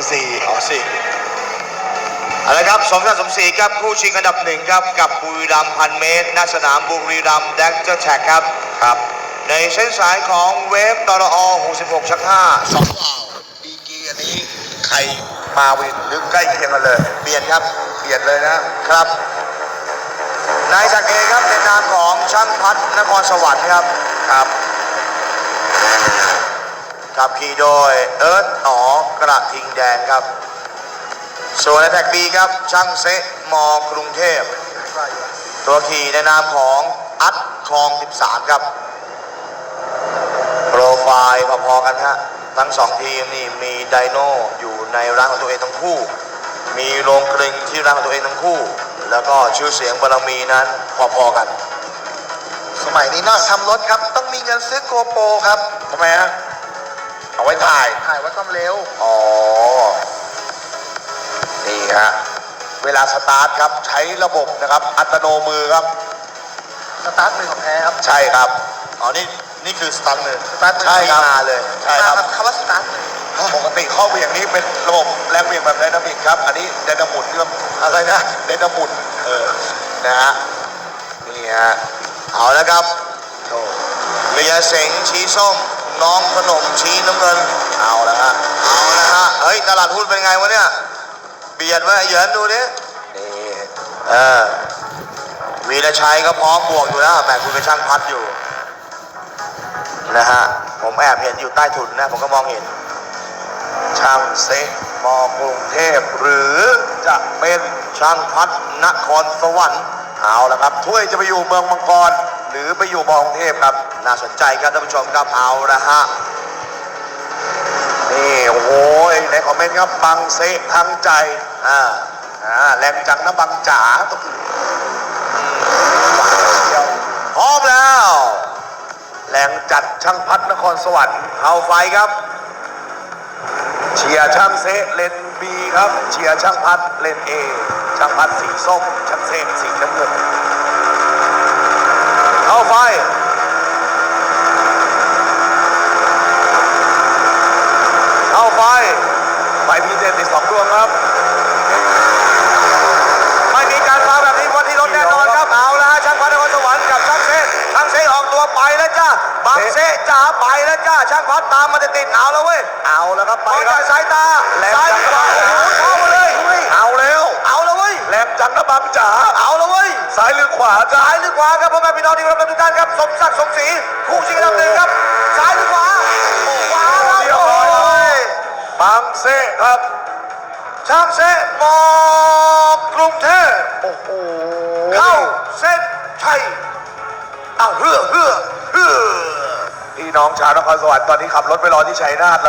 เป็นสี่อ๋อสี่เอาละครับสมศักดิ์สมศรีครับคู่ชิงอันดับหนึ่งครับกับบุรีรัมย์พันเมตรณสนามบุรีรัมย์แดกเจอร์แท็กครับครับ ในเส้นสายของเวฟตรอ66ชัก5สองอ่าวดีกีอันนี้ใครมาวินหรือใกล้เคียงกันเลยเปลี่ยนครับเปลี่ยนเลยนะครับนายศักดิ์เองครับในนามของช่างพัฒนครสวรรค์ครับครับ ขับขี่โดยเอิร์ธหนอกระทิงแดงครับ ส่วนในแท็กบีครับช่างเซะมกรุงเทพ ตัวขี่ในนามของอัดคลอง 13 ครับ โปรไฟล์พอๆกันฮะทั้งสองทีมนี่มีไดโน่อยู่ในร้านของตัวเองทั้งคู่ มีโรงกลึงที่ร้านของตัวเองทั้งคู่ แล้วก็ชื่อเสียงบารมีนั้นพอๆกัน สมัยนี้นอกทำรถครับ ต้องมีเงินซื้อโกโปรครับทำไมฮะ เอาไว้ถ่าย ถ่ายไว้ความเร็ว อ๋อ นี่ฮะ เวลาสตาร์ทครับใช้ระบบนะครับ อัตโนมือครับ สตาร์ทมือของแท้ครับ ใช่ครับ อ๋อ นี่ นี่คือสตาร์ทมือสตาร์ทมือใช่ครับมาเลย ใช่ครับคำว่าสตาร์ทมือปกติข้อเหวี่ยงนี้เป็นระบบแรงเหวี่ยงแบบไดนามิกครับ อันนี้ไดนามุนครับอะไรนะไดนามุนเออ นะฮะ นี่ฮะ เอาแล้วครับโอ้เลียเสงชี้ส้ม น้องขนมชี้น้ำเงิน เอาแล้วฮะ เอาแล้วฮะ เฮ้ย ตลาดหุ้นเป็นไงวะเนี่ย เบียดไว้เหยินดูดินี่เออวีรชัยก็พร้อมบวกอยู่แล้วแหมคุณเป็นช่างพัดอยู่ นะฮะ ผมแอบเห็นอยู่ใต้ถุนนะ ผมก็มองเห็น ช่างเซ็กมอกรุงเทพ หรือจะเป็นช่างพัฒนครสวรรค์ เอาละครับ ถ้วยจะไปอยู่เมืองมังกร หรือไปอยู่มองเทพครับ น่าสนใจครับท่านผู้ชมครับเอาละฮะนี่โอ้โหในคอมเมนต์ครับบังเซทั้งใจอ่าอ่าแรงจังนะบังจ๋าอืมพร้อมแล้ว แรงจัดช่างพัฒนครสวรรค์เอาไฟครับเชียร์ช่างเซเลนบีครับ เชียร์ช่างพัดเลนเอช่างพัดสีส้มช่างเซสีน้ำเงินเข้าไฟ เข้าไฟ ไฟพีเจติดสองดวงครับ ไม่มีการฟ้าแบบนี้วันที่รถแน่นอนครับ เอาละฮะช่างพัดนครสวรรค์กับช่างเซช่างเซออกตัวไปแล้วจ้าบังเซจ๋าไปแล้วจ้าช่างพัดตามมาติดๆเอาแล้วเว้ย เอาแล้วครับไปครับสายตาซ้ายขวาโอ้โหเข้ามาเลย เอาแล้ว เอาแล้วเว้ย แหลมจังนะบังจ๋าเอาแล้วเว้ย ซ้ายหรือขวาซ้ายหรือขวาครับพ่อแม่พี่น้องที่เคารพทุกท่านครับ สมศักดิ์สมศรีคู่ชิงอันดับหนึ่ง บังเซครับช่างเซมอกรุงเทพโอ้โหเข้าเส้นชัยเอาเฮือเฮือเฮือพี่น้องชาวนครสวรรค์ตอนนี้ขับรถไปรอที่ชัยนาทแล้ว